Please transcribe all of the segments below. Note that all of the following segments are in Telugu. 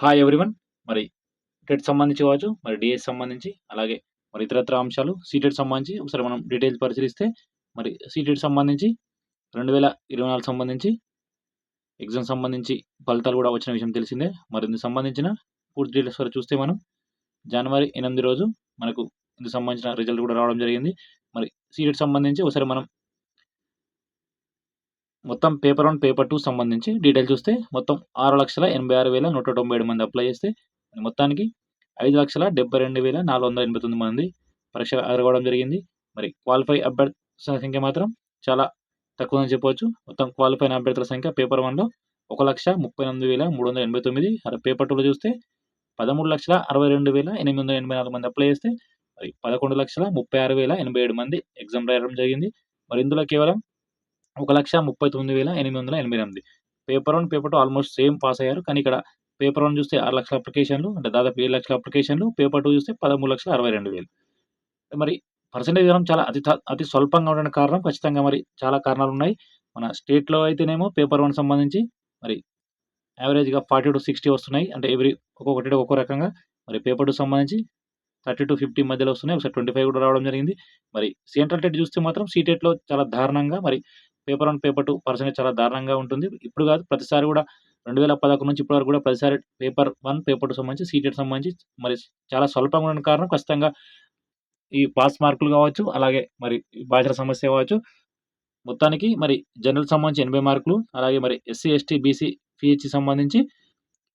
హాయ్ ఎవ్రీవన్ మరి టెట్ సంబంధించి కావచ్చు మరి డిఎస్ సంబంధించి అలాగే మరి ఇతరత్ర అంశాలు సీటెట్ సంబంధించి ఒకసారి మనం డీటెయిల్స్ పరిశీలిస్తే మరి సీటెట్ సంబంధించి రెండు వేల ఇరవై నాలుగు సంబంధించి ఎగ్జామ్ సంబంధించి ఫలితాలు కూడా వచ్చిన విషయం తెలిసిందే. మరి ఇందుకు సంబంధించిన పూర్తి డీటెయిల్స్ వరకు చూస్తే మనం జనవరి ఎనిమిది రోజు మనకు ఇందుకు సంబంధించిన రిజల్ట్ కూడా రావడం జరిగింది. మరి సీటెట్ సంబంధించి ఒకసారి మనం మొత్తం పేపర్ వన్ పేపర్ టూ సంబంధించి డీటెయిల్ చూస్తే మొత్తం ఆరు లక్షల ఎనభై ఆరు వేల నూట తొంభై ఏడు మంది అప్లై చేస్తే మొత్తానికి ఐదు లక్షల డెబ్బై రెండు వేల నాలుగు వందల ఎనభై తొమ్మిది మంది పరీక్ష ఎదురుకోవడం జరిగింది. మరి క్వాలిఫై అభ్యర్థుల సంఖ్య మాత్రం చాలా తక్కువని చెప్పవచ్చు. మొత్తం క్వాలిఫైన అభ్యర్థుల సంఖ్య పేపర్ వన్లో ఒక లక్ష ముప్పై ఎనిమిది వేల మూడు వందల ఎనభై తొమ్మిది అలా పేపర్ టూలో చూస్తే పదమూడు లక్షల అరవై రెండు వేల ఎనిమిది వందల ఎనభై నాలుగు మంది అప్లై చేస్తే మరి పదకొండు లక్షల ముప్పై ఆరు వేల ఎనభై ఏడు మంది ఎగ్జామ్ రాయడం జరిగింది. మరి ఇందులో కేవలం ఒక లక్ష ముప్పై తొమ్మిది వేల ఎనిమిది వందల ఎనభై ఎనిమిది. Paper one paper two almost same pass అయ్యారు. కానీ ఇక్కడ పేపర్ వన్ చూస్తే ఆరు లక్షల అప్లికేషన్లు అంటే దాదాపు ఏడు లక్షల అప్లికేషన్లు పేపర్ టూ చూస్తే పదమూడు లక్షల అరవై రెండు వేలు. మరి పర్సంటేజ్ విధానం చాలా అతి అతి స్వల్పంగా ఉండడానికి కారణం ఖచ్చితంగా మరి చాలా కారణాలు ఉన్నాయి. మన స్టేట్లో అయితేనేమో పేపర్ వన్ సంబంధించి మరి యావరేజ్గా ఫార్టీ టు సిక్స్టీ వస్తున్నాయి. అంటే ఎవ్రీ ఒక్కొక్కటి ఒక్కో రకంగా మరి పేపర్ టూ సంబంధించి థర్టీ టు ఫిఫ్టీ మధ్యలో వస్తున్నాయి. ఒకసారి ట్వంటీ ఫైవ్ కూడా రావడం జరిగింది. మరి సెంట్రల్ టెట్ చూస్తే మాత్రం సీటెట్లో చాలా దారుణంగా మరి paper one paper two percentage చాలా దారుణంగా ఉంటుంది. ఇప్పుడు కాదు ప్రతిసారి కూడా రెండు వేల పదకొండు నుంచి ఇప్పటివరకు కూడా ప్రతిసారి పేపర్ వన్ పేపర్ టూ సంబంధించి సీటెట్ సంబంధించి మరి చాలా స్వల్పంగా ఉన్న కారణం ఖచ్చితంగా ఈ పాస్ మార్కులు కావచ్చు అలాగే మరి భాషల సమస్య కావచ్చు. మొత్తానికి మరి జనరల్ సంబంధించి ఎనభై మార్కులు అలాగే మరి ఎస్సీ ఎస్టీ బీసీ పిహెచ్సి సంబంధించి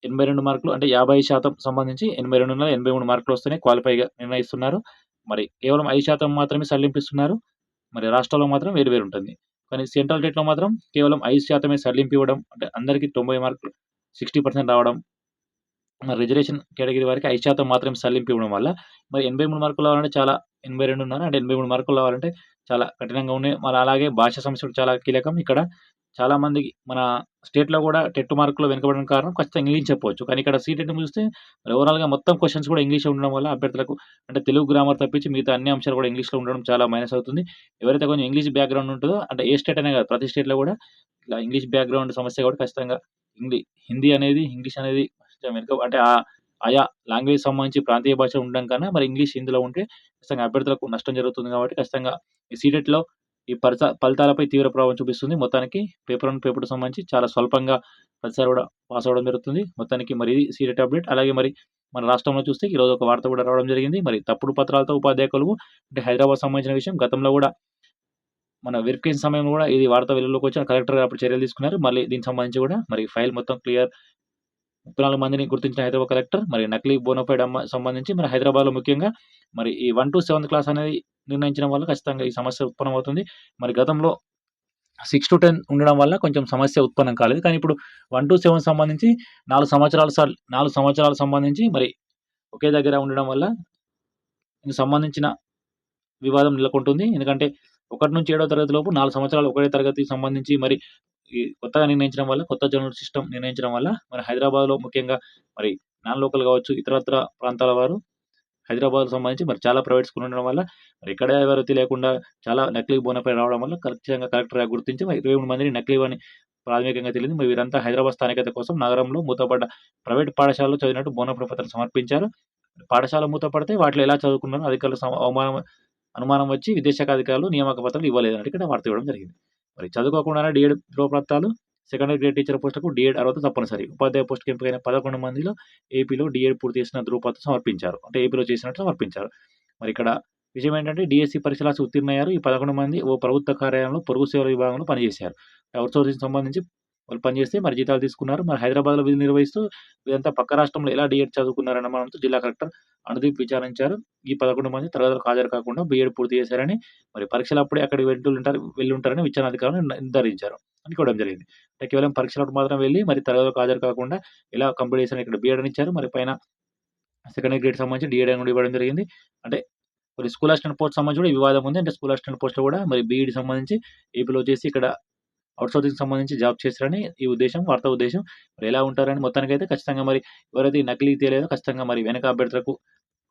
ఎనభై రెండు మార్కులు అంటే యాభై శాతం సంబంధించి ఎనభై రెండు వందల ఎనభై మూడు మార్కులు వస్తేనే క్వాలిఫైగా నిర్ణయిస్తున్నారు. మరి కేవలం ఐదు శాతం మాత్రమే సల్లింపిస్తున్నారు మరి రాష్ట్రాల్లో మాత్రం వేరు వేరు ఉంటుంది. కానీ సెంట్రల్ టెట్లో మాత్రం కేవలం ఐదు శాతమే సడలింపు ఇవ్వడం అంటే అందరికీ తొంభై మార్కులు సిక్స్టీ పర్సెంట్ రావడం మరి రిజర్వేషన్ కేటగిరీ వారికి ఐదు శాతం మాత్రమే సడలింపు ఇవ్వడం వల్ల మరి ఎనభై మూడు మార్కులు రావాలంటే చాలా ఎనభై రెండు ఉన్నారు అంటే ఎనభై మూడు మార్కులు రావాలంటే చాలా కఠినంగా ఉన్నాయి. మరి అలాగే భాష సమస్యలు చాలా కీలకం. ఇక్కడ చాలామందికి మన స్టేట్లో కూడా టెట్ మార్కులు వెనుకబడిన కారణం ఖచ్చితంగా ఇంగ్లీష్ చెప్పవచ్చు. కానీ ఇక్కడ సీటెట్ చూస్తే ఓవరాల్గా మొత్తం క్వశ్చన్స్ కూడా ఇంగ్లీష్ ఉండడం వల్ల అభ్యర్థులకు అంటే తెలుగు గ్రామర్ తప్పించి మిగతా అన్ని అంశాలు కూడా ఇంగ్లీష్లో ఉండడం చాలా మైనస్ అవుతుంది. ఎవరైతే కొంచెం ఇంగ్లీష్ బ్యాక్గ్రౌండ్ ఉంటుందో అంటే ఏ స్టేట్ అనే కాదు ప్రతి స్టేట్లో కూడా ఇలా ఇంగ్లీష్ బ్యాక్గ్రౌండ్ సమస్య కూడా ఖచ్చితంగా ఇంగ్లీ హిందీ అనేది ఇంగ్లీష్ అనేది వెనుక అంటే ఆ ఆయా లాంగ్వేజ్ సంబంధించి ప్రాంతీయ భాష ఉండడం కన్నా మరి ఇంగ్లీష్ హిందీలో ఉంటే ఖచ్చితంగా అభ్యర్థులకు నష్టం జరుగుతుంది కాబట్టి ఖచ్చితంగా ఈ సీటెట్లో ఈ పరిస ఫలితాలపై తీవ్ర ప్రభావం చూపిస్తుంది. మొత్తానికి పేపర్ వన్ పేపర్ సంబంధించి చాలా స్వల్పంగా ప్రతిసారి కూడా పాస్ అవ్వడం జరుగుతుంది. మొత్తానికి మరి ఇది సీరియట్ అప్డేట్. అలాగే మరి మన రాష్ట్రంలో చూస్తే ఈరోజు ఒక వార్త కూడా రావడం జరిగింది. మరి తప్పుడు పత్రాలతో ఉపాధ్యాయులు అంటే హైదరాబాద్ సంబంధించిన విషయం. గతంలో కూడా మన వెరిఫికేషన్ సమయంలో కూడా ఇది వార్త వెలుగులోకి వచ్చిన కలెక్టర్ అప్పుడు చర్యలు తీసుకున్నారు. మళ్ళీ దీనికి సంబంధించి కూడా మరి ఫైల్ మొత్తం క్లియర్ ముప్పై నాలుగు మందిని గుర్తించిన హైదరాబాద్ కలెక్టర్. మరి నకిలీ బోనోఫైడ్ సంబంధించి మరి హైదరాబాద్లో ముఖ్యంగా మరి ఈ వన్ టు సెవెంత్ క్లాస్ అనేది నిర్ణయించడం వల్ల ఖచ్చితంగా ఈ సమస్య ఉత్పన్నమవుతుంది మరి గతంలో సిక్స్ టు టెన్ ఉండడం వల్ల కొంచెం సమస్య ఉత్పన్నం కాలేదు. కానీ ఇప్పుడు వన్ టు సెవెన్ సంబంధించి నాలుగు సంవత్సరాల నాలుగు సంవత్సరాలకు సంబంధించి మరి ఒకే దగ్గర ఉండడం వల్ల సంబంధించిన వివాదం నెలకొంటుంది. ఎందుకంటే ఒకటి నుంచి ఏడో తరగతి లోపు నాలుగు సంవత్సరాలు ఒకటే తరగతికి సంబంధించి మరి ఈ కొత్తగా నిర్ణయించడం వల్ల కొత్త జనరల్ సిస్టమ్ నిర్ణయించడం వల్ల మరి హైదరాబాద్లో ముఖ్యంగా మరి నాన్ లోకల్ కావచ్చు ఇతరత్ర ప్రాంతాల వారు హైదరాబాద్ సంబంధించి మరి చాలా ప్రైవేట్ స్కూల్ ఉండడం వల్ల మరి ఇక్కడ ఎవరైతే లేకుండా చాలా నకిలీ బోనపై రావడం వల్ల ఖచ్చితంగా కలెక్టర్ గుర్తించి మరి ఇరవై మూడు మందిని నకిలీ అని ప్రాథమికంగా తెలియదు. మరి వీరంతా హైదరాబాద్ స్థానికత కోసం నగరంలో మూతపడ్డ ప్రైవేట్ పాఠశాలలో చదివినట్టు బోనపై పత్రం సమర్పించారు. పాఠశాల మూతపడితే వాటిలో ఎలా చదువుకున్నారో అధికారులు అవమానం అనుమానం వచ్చి విదేశాఖ అధికారులు నియామక పత్రాలు ఇవ్వలేదని ఇక్కడ వార్త ఇవ్వడం జరిగింది. మరి చదువుకోకుండానే డిఎడ్ ధ్రువపత్రాలు సెకండరీ గ్రేడ్ టీచర్ పోస్టుకు డిఎడ్ అర్హత తప్పనిసరి. ఉపాధ్యాయ పోస్టుకి ఎంపికైన పదకొండు మందిలో ఏపీలో డిఎడ్ పూర్తి చేసిన ధృవపత్రం సమర్పించారు. అంటే ఏపీలో చేసినట్టు సమర్పించారు. మరి ఇక్కడ విషయం ఏంటంటే డిఎస్సి పరీక్షలు ఉత్తీర్ణయ్యారు ఈ పదకొండు మంది ఓ ప్రభుత్వ కార్యాలయంలో పొరుగు సేవల విభాగంలో పనిచేశారు. అవుట్సోర్సింగ్ సంబంధించి వాళ్ళు పనిచేస్తే మరి జీతాలు తీసుకున్నారు. మరి హైదరాబాద్లో విధులు నిర్వహిస్తూ ఇదంతా పక్క రాష్ట్రంలో ఎలా డిఎడ్ చదువుకున్నారన్న మనతో జిల్లా కలెక్టర్ అనుదీప్ విచారించారు. ఈ పదకొండు మంది తరగతులకు హాజరు కాకుండా బీఎడ్ పూర్తి చేశారని మరి పరీక్షలు అప్పుడే అక్కడికి వెళ్తుంటారు వెళ్ళుంటారని వెళ్ళి విచారణ అధికారులు నిర్ధారించారు అనుకోవడం జరిగింది. అంటే కేవలం పరీక్షలకు మాత్రం వెళ్ళి మరి తరగతులకు హాజరు కాకుండా ఎలా కంప్లీట్ చేశారని ఇక్కడ బీఎడ్ అని ఇచ్చారు. మరి పైన సెకండ్ గ్రేడ్ సంబంధించి డిఎడ్ అని ఇవ్వడం జరిగింది. అంటే మరి స్కూల్ అసిస్టెంట్ పోస్ట్ సంబంధించి కూడా వివాదం ఉంది. అంటే స్కూల్ అసిస్టెంట్ పోస్ట్లో కూడా మరి బీఈడి సంబంధించి ఏపీలో వచ్చేసి ఇక్కడ అవుట్సోర్సింగ్ సంబంధించి జాబ్ చేస్తారని ఈ ఉద్దేశం వార్త ఉద్దేశం. మరి ఎలా ఉంటారని మొత్తానికి అయితే ఖచ్చితంగా మరి ఎవరైతే నకిలీ తేలేదో ఖచ్చితంగా మరి వెనక అభ్యర్థులకు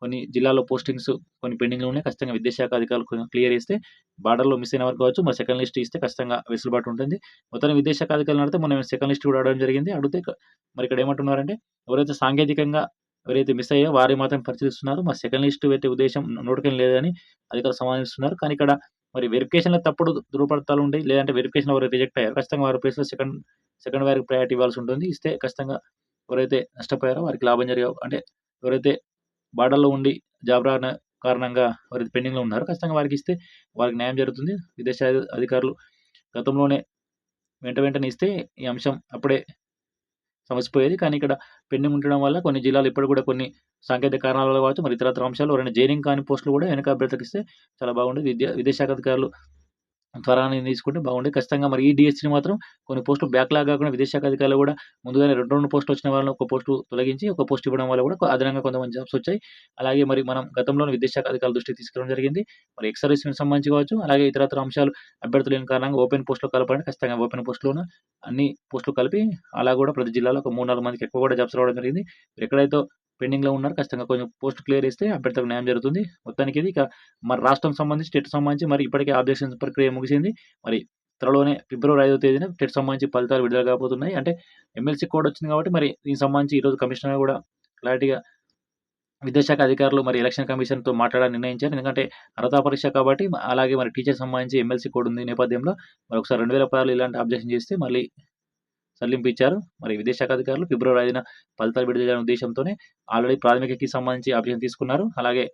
కొన్ని జిల్లాలో పోస్టింగ్స్ కొన్ని పెండింగ్లు ఉన్నాయి. ఖచ్చితంగా విద్యాశాఖ అధికారులు క్లియర్ చేస్తే బార్డర్లో మిస్ అయిన వరకు కావచ్చు మరి సెకండ్ లిస్ట్ ఇస్తే ఖచ్చితంగా వెసులుబాటు ఉంటుంది. మొత్తాన్ని విద్యాశాఖ అధికారులు అడితే మనం సెకండ్ లిస్ట్ కూడా అడగడం జరిగింది. అడిగితే మరి ఇక్కడ ఏమంటున్నారంటే ఎవరైతే సాంకేతికంగా ఎవరైతే మిస్ అయ్యో వారిని మాత్రం పరిశీలిస్తున్నారు. మరి సెకండ్ లిస్ట్ పెట్టే ఉద్దేశం నోటికం లేదని అధికారులు సమాధానిస్తున్నారు. కానీ ఇక్కడ మరి వెరిఫికేషన్లో తప్పుడు ధృవపడతాలు ఉండి లేదంటే వెరిఫికేషన్ ఎవరు రిజెక్ట్ అయ్యారు ఖచ్చితంగా వారి ప్లేస్లో సెకండ్ సెకండ్ వారికి ప్రయారిటీ ఇవ్వాల్సి ఉంటుంది. ఇస్తే ఖచ్చితంగా ఎవరైతే నష్టపోయారో వారికి లాభం జరిగే అంటే ఎవరైతే బార్డర్లో ఉండి జాబ్ రాని కారణంగా వారి పెండింగ్లో ఉన్నారు ఖచ్చితంగా వారికి ఇస్తే వారికి న్యాయం జరుగుతుంది. విదేశ అధికారులు గతంలోనే వెంట వెంటనే ఇస్తే ఈ అంశం అప్పుడే సమసిపోయేది కానీ ఇక్కడ పెండింగ్ ఉండడం వల్ల కొన్ని జిల్లాలు ఇప్పుడు కూడా కొన్ని సాంకేతిక కారణాల వల్ల కావచ్చు మరి ఇతరత్ర అంశాలు ఎవరైనా జైనింగ్ కాని పోస్టులు కూడా వెనక అభ్యర్థులకు చాలా బాగుంటుంది విద్యా విదేశాఖ అధికారులు త్వరగా తీసుకుంటే బాగుండే ఖచ్చితంగా మరి ఈ డిఎస్సీని మాత్రం కొన్ని పోస్టులు బ్యాక్లాగ్ కాకుండా విదేశాఖ అధికారులు కూడా ముందుగానే రెండు రెండు పోస్టులు వచ్చిన వాళ్ళని ఒక పోస్టు తొలగించి ఒక పోస్ట్ ఇవ్వడం వల్ల కూడా అదనంగా కొంతమంది జాబ్స్ వచ్చాయి. అలాగే మరి మనం గతంలో విదేశాఖ అధికారుల దృష్టికి తీసుకురావడం జరిగింది. మరి ఎక్స్ సర్వీస్ సంబంధించి కావచ్చు అలాగే ఇతరత్ర అంశాలు అభ్యర్థులు లేని కారణంగా ఓపెన్ పోస్టులు కలపడానికి ఖచ్చితంగా ఓపెన్ పోస్టులోను అన్ని పోస్టులు కలిపి అలా కూడా ప్రతి జిల్లాలో ఒక మూడు నాలుగు మందికి ఎక్కువ కూడా జాబ్స్ రావడం జరిగింది. ఎక్కడైతే పెండింగ్లో ఉన్నారు. ఖచ్చితంగా కొంచెం పోస్ట్ క్లియర్ చేస్తే అభ్యర్థులకు న్యాయం జరుగుతుంది. మొత్తానికి ఇది ఇక మరి రాష్ట్రం సంబంధించి టెట్ సంబంధించి మరి ఇప్పటికే ఆబ్జెక్షన్ ప్రక్రియ ముగిసింది. మరి త్వరలోనే ఫిబ్రవరి ఐదో తేదీన టెట్ సంబంధించి ఫలితాలు విడుదల కాబోతున్నాయి. అంటే ఎమ్మెల్సీ కోడ్ వచ్చింది కాబట్టి మరి దీనికి సంబంధించి ఈరోజు కమిషనర్ కూడా క్లారిటీగా విద్యాశాఖ అధికారులు మరి ఎలక్షన్ కమిషన్తో మాట్లాడాలని నిర్ణయించారు. ఎందుకంటే అర్హత పరీక్ష కాబట్టి అలాగే మరి టీచర్ సంబంధించి ఎమ్మెల్సీ కోడ్ ఉంది నేపథ్యంలో. మరి ఒకసారి రెండు వేల పదాలు ఇలాంటి అబ్జెక్షన్ చేస్తే మళ్ళీ సల్లింపించారు ఇచ్చారు మరి విదేశాఖ అధికారులు ఫిబ్రవరి ఐదున ఫలితాలు విడుదల చేయాలనే ఉద్దేశంతోనే ఆల్రెడీ ప్రాథమికకి సంబంధించి అభ్యర్థన తీసుకున్నారు. అలాగే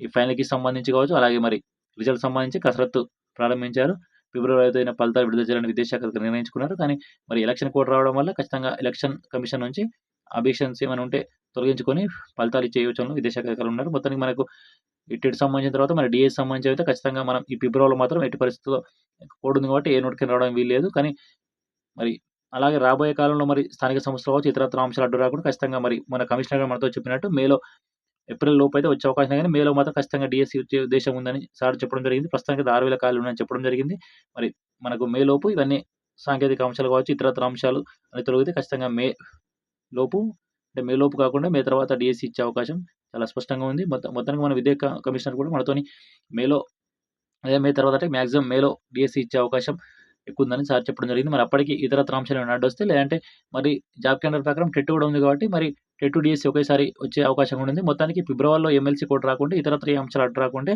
ఈ ఫైనల్కి సంబంధించి కావచ్చు అలాగే మరి రిజల్ట్ సంబంధించి కసరత్తు ప్రారంభించారు. ఫిబ్రవరి ఐదున ఫలితాలు విడుదల చేయాలని విదేశాఖ నిర్ణయించుకున్నారు. కానీ మరి ఎలక్షన్ కోడ్ రావడం వల్ల ఖచ్చితంగా ఎలక్షన్ కమిషన్ నుంచి అభిషన్స్ ఏమైనా ఉంటే తొలగించుకొని ఫలితాలు ఇచ్చే యోచనలు విదేశాఖ అధికారులు ఉన్నారు. మొత్తానికి మనకు ఇటు సంబంధించిన తర్వాత మరి డిఎస్ సంబంధించి అయితే ఖచ్చితంగా మనం ఈ ఫిబ్రవరిలో మాత్రం ఎట్టి పరిస్థితుల్లో కోడ్ ఉంది కాబట్టి ఏ నోటికి రావడం వీలు లేదు కానీ మరి అలాగే రాబోయే కాలంలో మరి స్థానిక సంస్థలు కావచ్చు ఇతరత్ర అంశాలు అడ్డు రాకుండా ఖచ్చితంగా మరి మన కమిషనర్ గారు మనతో చెప్పినట్టు మేలో ఏప్రిల్ లోపు అయితే వచ్చే అవకాశం కానీ మేలో మాత్రం ఖచ్చితంగా డిఎస్సి వచ్చే ఉద్దేశం ఉందని సార్ చెప్పడం జరిగింది. ప్రస్తుతానికి ఆరు వేల ఖాళీలు ఉన్నాయని చెప్పడం జరిగింది. మరి మనకు మే లోపు ఇవన్నీ సాంకేతిక అంశాలు కావచ్చు ఇతరత్ర అంశాలు అని తొలగితే ఖచ్చితంగా మే లోపు అంటే మే లోపు కాకుండా మే తర్వాత డిఎస్సి ఇచ్చే అవకాశం చాలా స్పష్టంగా ఉంది. మొత్తం మొత్తానికి మన విద్యా కమిషనర్ కూడా మనతోని మేలో అదే మే తర్వాత అంటే మ్యాక్సిమం మేలో డిఎస్సి ఇచ్చే అవకాశం ఎక్కువ ఉందని సార్ చెప్పడం జరిగింది. మరి అప్పటికి ఇతరత్ర అంశాలు ఏమైనా అడ్డొస్తే లేదంటే మరి జాబ్ క్యాలెండర్ ప్రకారం టెట్ కూడా ఉంది కాబట్టి మరి టెట్ డిఎస్సి ఒకేసారి వచ్చే అవకాశం ఉంది. మొత్తానికి ఫిబ్రవరిలో ఎమ్మెల్సీ కోడ్ రాకుండా ఇతరత్ర త్రీ అంశాలు అడ్డు రాకుంటే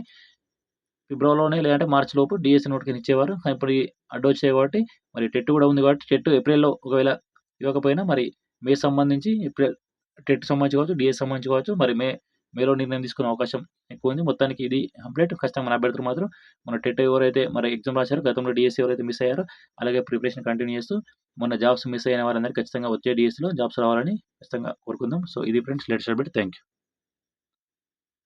ఫిబ్రవరిలోనే లేదంటే మార్చి లోపు డిఎస్సి నోటిఫికేషన్ ఇచ్చేవారు. కానీ ఇప్పుడు అడ్డు వచ్చాయి కాబట్టి మరి టెట్ కూడా ఉంది కాబట్టి టెట్ ఏప్రిల్లో ఒకవేళ ఇవ్వకపోయినా మరి మే సంబంధించి ఏప్రిల్ టెట్ సంబంధించి కావచ్చు డిఎస్ సంబంధించి కావచ్చు మరి మే మేలో నిర్ణయం తీసుకునే అవకాశం ఎక్కువ ఉంది. మొత్తానికి ఇది అప్డేట్ ఖచ్చితంగా మన అభ్యర్థులు మాత్రం మన టెట్ ఎవరైతే మరి ఎగ్జామ్ రాశారో గతంలో డిఎస్సీ ఎవరైతే మిస్ అయ్యారో అలాగే ప్రిపరేషన్ కంటిన్యూ చేస్తూ మొన్న జాబ్స్ మిస్ అయిన వారందరికీ ఖచ్చితంగా వచ్చే డిఎస్సీలో జాబ్స్ రావాలని ఖచ్చితంగా కోరుకుందాం. సో ఇది friends let's update thank you